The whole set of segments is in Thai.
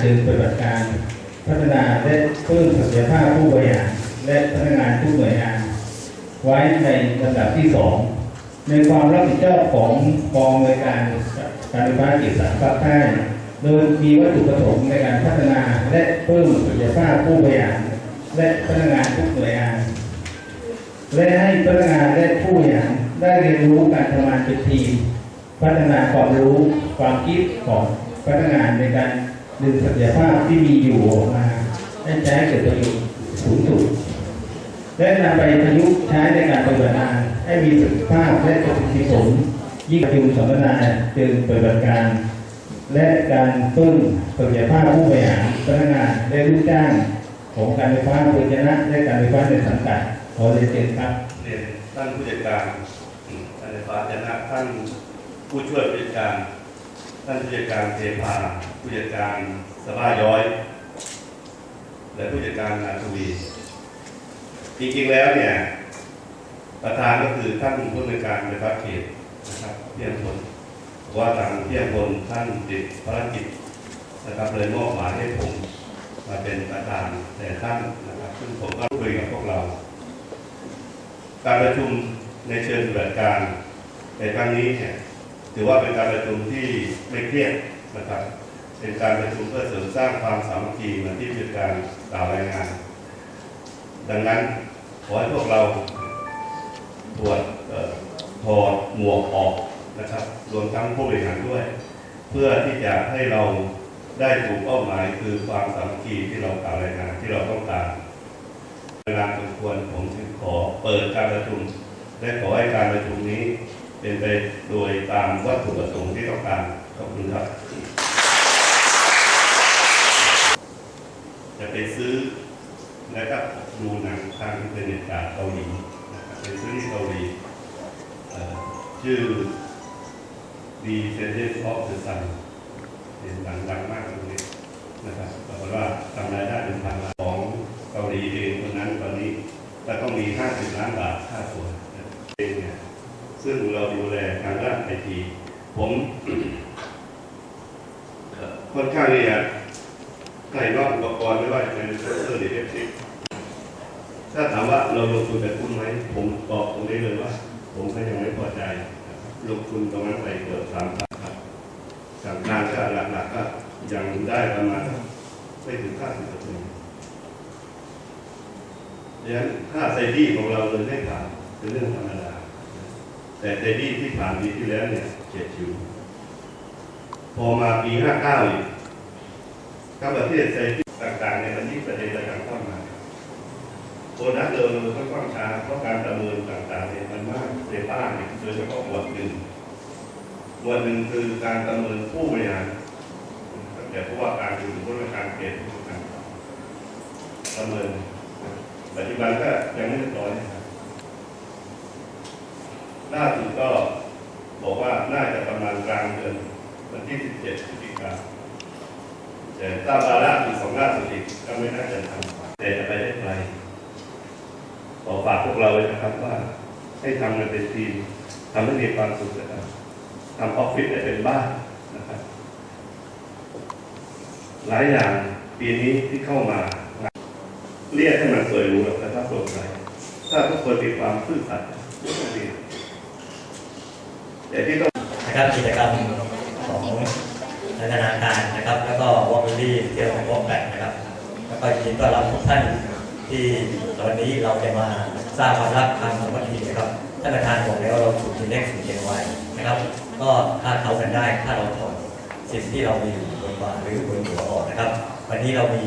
สัมมนาเชิงปฏิบัติการพัฒนาและเพิ่มศักยภาพผู้บริหารและพนักงานทุกหน่วยงาน ไว้ในลำดับที่สองในความรับผิดชอบของกองในวยการการไฟฟ้าเกียรติสามภาคใต้โดยมีวัตถุประสงค์ในการพัฒนาและเพิ่มศักยภาพผู้บริหารและพนักงานทุกหน่วยงานและให้พนักงานและผู้บริหารได้เรียนรู้การทำงานเป็นทีม พัฒนาความรู้ความคิดของพนักงานในการ ดึงศักยภาพที่มีอยู่ออกมาให้ใช้เกิดประโยชน์สูงสุด และนำไปประยุกต์ใช้ในการปฏิบัติงานให้มีประสิทธิภาพและประสิทธิผลยิ่งประชุมสัมมนาเชิงปฏิบัติการ และการเพิ่มศักยภาพผู้บริหารพนักงานและลูกจ้างของการไฟฟ้าเพื่อชนะและการไฟฟ้าในสังกัดขอเรียนเชิญครับเรียนท่านผู้จัดการอืมท่านในฟ้าชนะท่านผู้ช่วยผู้จัดการ ท่านผู้จัดการเทพาผู้จัดการสภาย้อย และผู้จัดการนาทวี จริงๆแล้วเนี่ยประธานก็คือท่านผู้ในวยการในพักเขตนะครับเพียงพลว่าทางเพียงพลท่านติดภารกิจนะครับเลยมอบหมายให้ผมมาเป็นประธานแต่ท่านนะครับซึ่งผมก็คุยกับพวกเรา การประชุมในเชิงปฏิบัติการในครั้งนี้เนี่ย ถือว่าเป็นการประชุมที่ไม่เครียดนะครับ เป็นการประชุมเพื่อเสริมสร้างความสามัคคีเหมือนที่ผู้จัดการกล่าวรายงาน ดังนั้นขอให้พวกเราตรวจถอดหมวกออกนะครับ รวมทั้งผู้บริหารด้วย เพื่อที่จะให้เราได้ถูกเป้าหมายคือความสามัคคีที่เรากล่าวรายงานที่เราต้องการเวลาสมควรผมจึงขอเปิดการประชุม และขอให้การประชุมนี้ เป็นไปโดยตามวัตถุประสงค์ที่ต้องการขอบคุณครับ จะไปซื้อและก็ดูหนังทางอินเทอร์เน็ตจากเกาหลีนะครับไปซื้อที่เกาหลีชื่อ The Descendants of the Sun เป็นหนังดังมากตรงนี้นะครับปรากฏว่าทำรายได้เป็นพันล้านของเกาหลีเองคนนั้นตอนนี้จะต้องมี 50 ล้านบาทค่าตัวน ซึ่งเราดูแลทางด้านไอทีผมค่อนข้างที่จะใกล้นอกอุปกรณ์ไม่ว่าจะเป็นเซอร์เซอร์หรือเอฟซีถ้าถามว่าเราลงทุนแบบคุ้มไหมผมตอบตรงนี้เลยว่า ผมก็ยังไม่พอใจลงทุนตรงนั้นไปเกือบสามพันครับจากงานก็หลักๆก็ยังได้ประมาณไม่ถึงห้าสิบเปอร์เซ็นต์ดังนั้นค่าไซดี้ของเราเลยไม่ผ่านเป็นเรื่องธรรมดา แต่ไซดี้ที่ผ่านปีที่แล้วเนี่ยเจ็ดชิว พอมาปี 59อีกถ้าประเทศไทยต่างๆเนี่ยมันยิ่งประเด็นต่างๆเข้ามาโบนัสเดิมมันค่อนข้างช้าเพราะการประเมินต่างๆเนี่ยมันมากในบ้านเนี่ยโดยเฉพาะหมวดหนึ่งหมวดหนึ่งคือการประเมินผู้บริหารตั้งแต่ผู้ว่าการถึงผู้ว่าการเขตการประเมินปัจจุบันก็ยังไม่เรียบร้อยนะครับ ก็บอกว่าน่าจะประมาณกลางเดือนวันที่ 17พฤศจิกาแต่ตามวาระอีกสองล่าสุดอีกก็ไม่น่าจะทำแต่จะไปได้ไกลขอฝากพวกเราเลยนะครับว่า ให้ทำกันเป็นทีมทำให้มีความสุขนะครับทำออฟฟิศให้เป็นบ้านนะครับหลายอย่างปีนี้ที่เข้ามา เรียกให้มันสวยหรูแต่ถ้าโปร่งใสถ้าทุกคนมีความซื่อสัตย์ แต่ที่ต้องนะครับกิจกรรมของพัฒนาการนะครับ แล้วก็วอล์กลี่เที่ยวของวอลแบกนะครับ แล้วก็ยินดีต้อนรับทุกท่านที่วันนี้เราจะมาสร้างความรักทางสามัคคีนะครับท่านประธานบอกแล้วเราสูตรเล็กสูตรเจนไวนะครับ ก็ถ้าเขากันได้ถ้าเราถอนสิ่งที่เรามีอยู่บนบ่าหรือบนหัวออกนะครับ วันนี้เรามี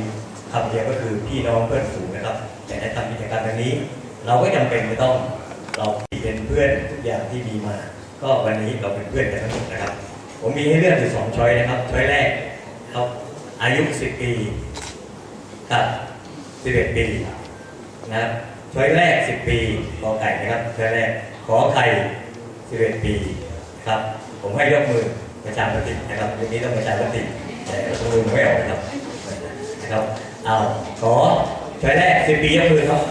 คำเดียวก็คือพี่น้องเพื่อนฝูงนะครับอยากจะทำกิจกรรมแบบนี้ เราก็จำเป็นจะต้องเราเป็นเพื่อนทุกอย่างที่มีมา ก็วันนี้เราเป็นเพื่อนกันทั้งหมดนะครับ ผมมีให้เลือกอยู่สองช้อยนะครับ ช้อยแรกครับอายุ 10 ปีกับ11 ปีนะครับช้อยแรก 10 ปีกอไก่นะครับช้อยแรกขอไข่11 ปีครับ ผมให้ยกมือประชามตินะครับวันนี้ต้องประชามติแต่ยกมือไม่ออกนะครับนะครับเอาขอช้อยแรก 10 ปียกมือครับ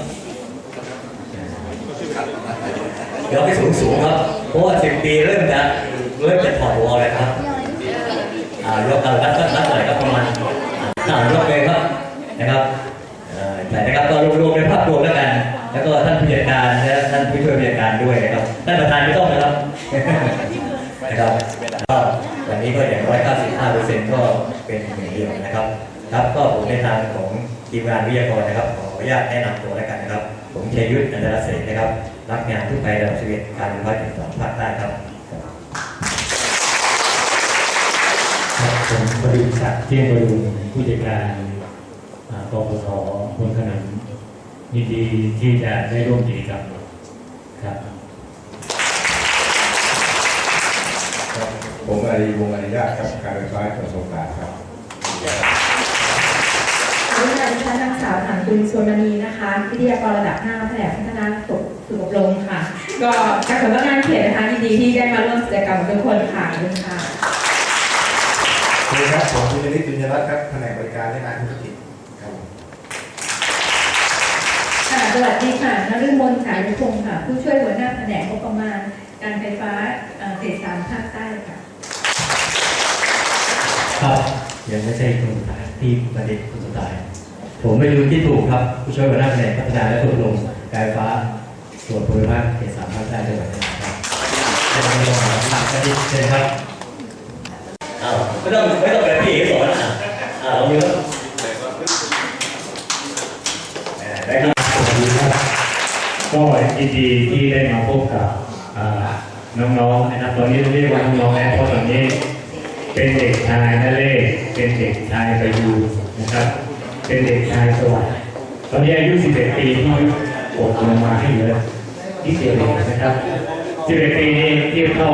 เดี๋ ยวไปสูงสูงๆครับ เพราะว่าสิบปีเริ่มจะเริ่มจะถอดวอลแล้วครับอาายกเอานัดนัดนัดอะไรครับประมาณอ่ายกเลยครับนะครับเอ่อแต่นะครับก็รวมๆในภาพรวมแล้วกัน แล้วก็ท่านผู้จัดการและท่านผู้ช่วยผู้จัดการด้วยนะครับท่านประธานไม่ต้องนะครับนะครับก็วันนี้ก็อย่างร้อยเก้าสิบห้าเปอร์เซ็นต์ก็เป็นหนึ่งเดียวนะครับ ครับก็ผมในทางของทีมงานวิทยากรนะครับขออนุญาตแนะนำตัวแล้วกันนะครับ ผมเชยยุทธนันทรเสนนะครับ รับงานทุกไประดับสิบเอ็ดการไฟฟ้าถึงสองภาคใต้ครับครับผมบดินทร์ศักดิ์เที่ยงบรุงผู้จัดการอ่ากปทพลขนมยินดีที่จะได้ร่วมกิจกรรมครับครับผมอารีวงศ์อาริยะครับการไฟฟ้าจังหวัดสงขลาครับ รุ่นนายดิ ฉันนางสาวถังตุลชวนมณีนะคะวิทยากรระดับ5แผนกพัฒนาฝึกฝึกอบรมค่ะ ก็จากสำนักงานเขตนะคะยินดีที่ได้มาร่วมกิจกรรมกับทุกคนค่ะขอบคุณค่ะสวัสดีครับผมคุณนิติบุญยรัตน์ครับแผนกบริการและงานธุรกิจครับผมค่ะสวัสดีค่ะนฤมลสายนุพงศ์ค่ะ ผู้ช่วยหัวหน้าแผนกงบประมาณ การไฟฟ้าเอ่อเขตสามภาคใต้ค่ะครับยังไม่ใช่คนสุดท้ายที่ประเด็นคนสุดท้าย ผมไม่รู้ที่ถูกครับผู้ช่วยหัวหน้าแผนกพัฒนาและฝึกอบรมการฟ้าส่วนภูมิภาคเขตสามภาคใต้จังหวัดตราดครับจะมาลงหาหลักประเด็นเชิญครับอ้าวไม่ต้องไม่ต้องแบบพี่เอกสอนนะอ่าเรามีครับอ่าได้ครับสวัสดีครับก็ยินดีที่ได้มาพบกับน้องๆนะครับตอนนี้เรียกว่าน้องๆแล้วเพราะตอนนี้ เป็นเด็กชายนเรศเป็นเด็กชายประยูนะครับ เป็นเด็กชายสวัสดิ์ตอนนี้อายุ 11 ปีที่กดลงมาให้เหลือที่เดียวเองนะครับ 11 ปีนี้เทียบเท่า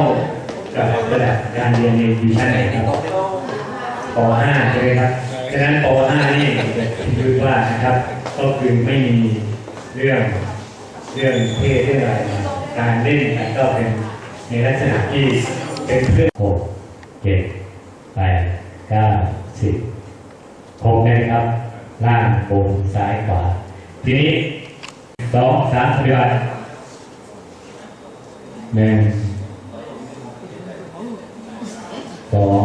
กับระดับการเรียนในดิวิชั่นไหนครับป .5 ใช่ไหมครับฉะนั้นป .5 นี่คือว่านะครับ ก็คือไม่มีเรื่องเรื่องเพศเรื่องอะไรการเล่นก็เป็นในลักษณะที่เป็นเพื่อนหกเจ็ดแปดเก้าสิบครบเลยครับ ล่างบนซ้ายขวา ทีนี้สองสามปฏิบัติหนึ่งสอง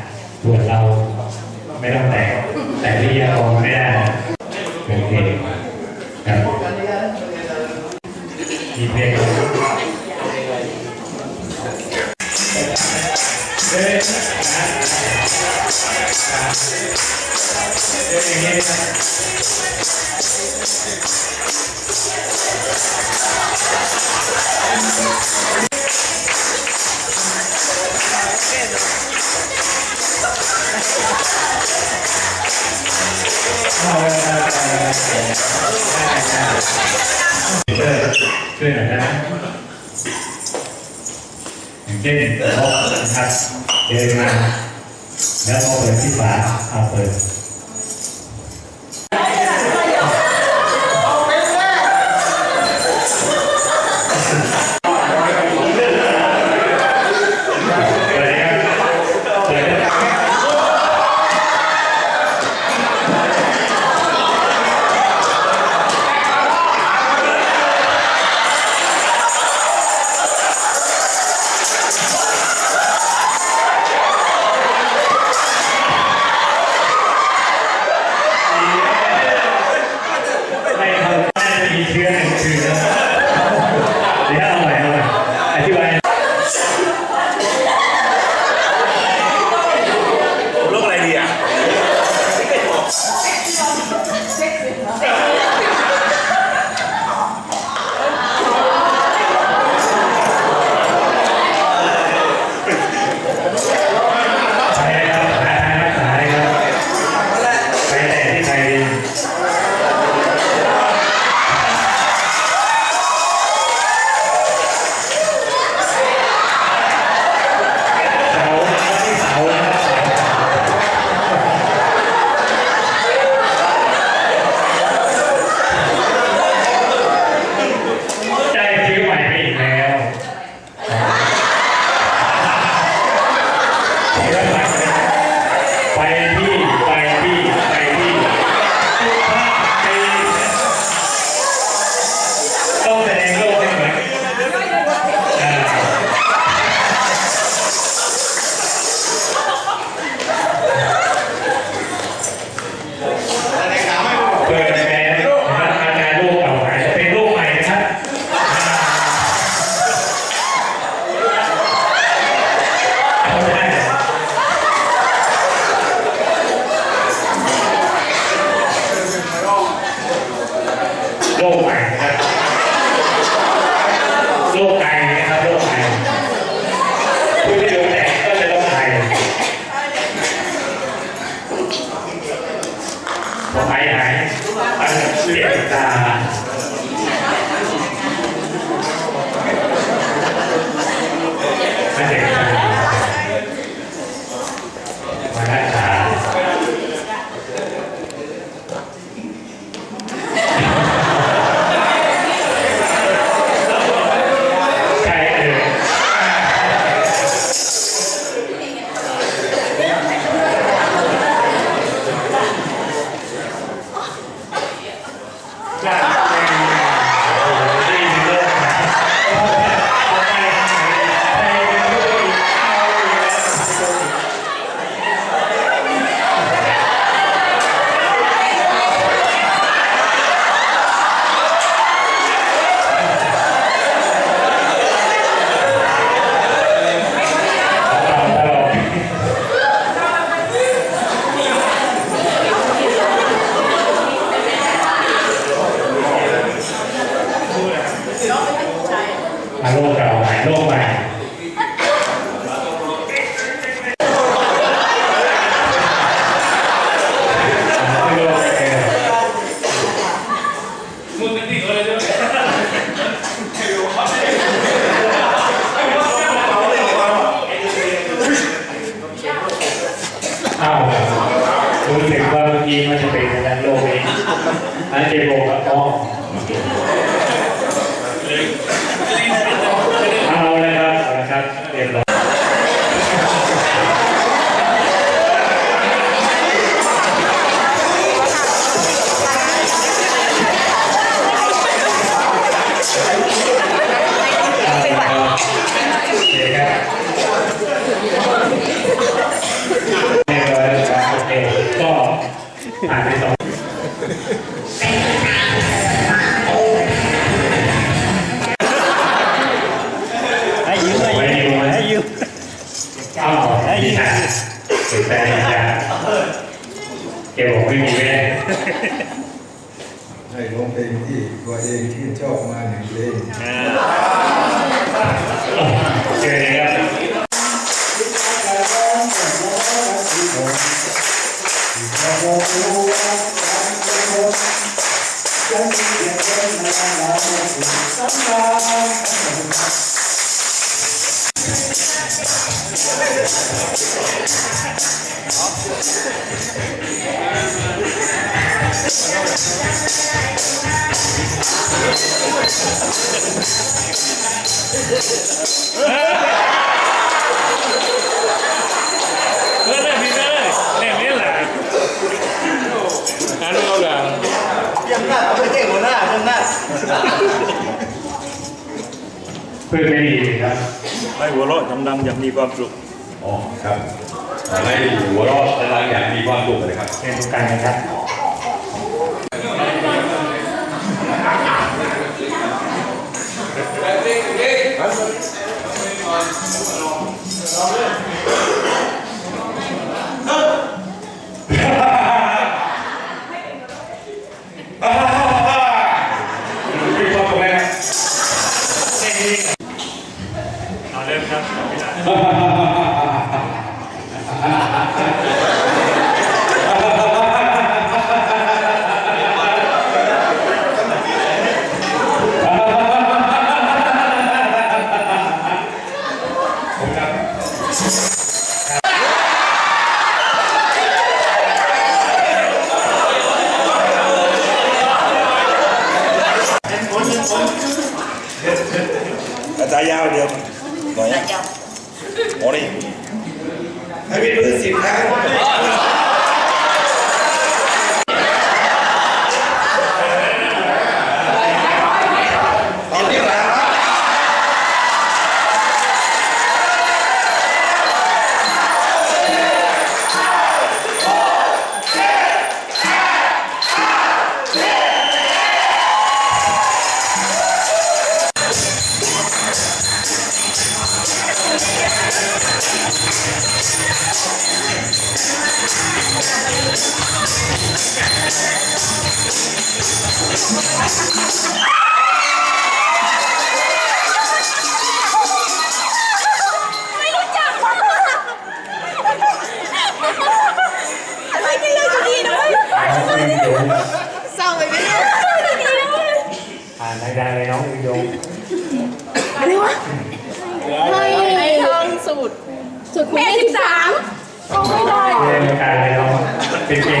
ช่วยช่วยหน่อยได้ไหมอย่างเช่นล็อกนะครับเดินมาแล้วพอเปิดที่ฝาเอาเปิด ที่ตัวเองที่ชอบมาอย่างเองโอเคครับ นั้นไม่อยังน่าไม่ใช่หัวหน้าหัน้าเพื่อนไม่ดีครับไม่หัวเราะดังอย่างมีความสุขอ๋อครับไม่หัวเราะดังๆอย่างมีความสุขเลยครับเป็นการนะครับ สิบสามโอ้ไม่ได้ เล่นการแล้วเป็นเกม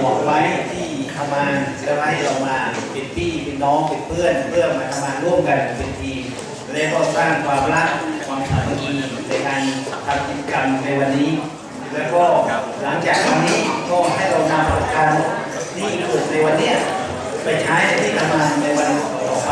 หมวกไว้ที่ทำงานจะไวให้เรามาเป็นพี่เป็นน้องเป็นเพื่อนเพื่อมาทำงานร่วมกันเป็นทีมและก็สร้างความรักความสามัคคีในการทำกิจกรรมในวันนี้ และก็หลังจากวันนี้ก็ให้เรานำประสบการณ์ที่เกิดในวันนี้ไปใช้ในที่ทำงานในวันต่อไป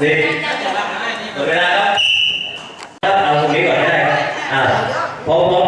สิบหมดเวลาครับเอาตรงนี้ก่อนได้ครับอ่าพอพอ